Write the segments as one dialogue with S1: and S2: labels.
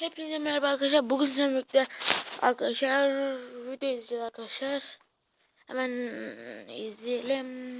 S1: Hepinize merhaba arkadaşlar. Bugün sizinle birlikte arkadaşlar video izleyeceğiz arkadaşlar. Hemen izleyelim.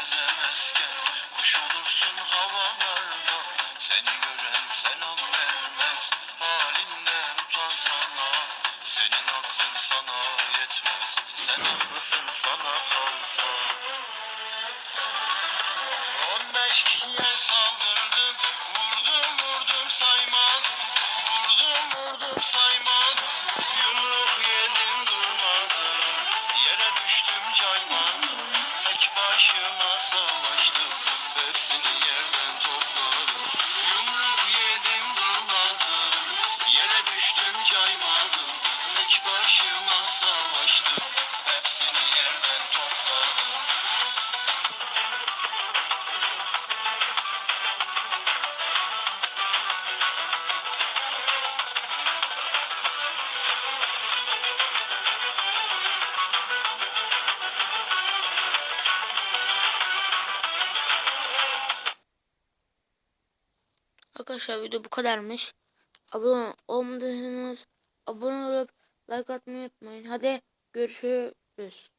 S2: gezemezken Kuş olursun havalarda. Seni gören selam vermez Halinden utansana. Senin aklın sana yetmez Sen haklısın sana kalsa. 15 kişiye Tek başıma savaştım Hepsini yerden topladım
S1: Arkadaşlar video bu kadarmış. Abone olmadıysanız abone olup like atmayı unutmayın. Hadi görüşürüz.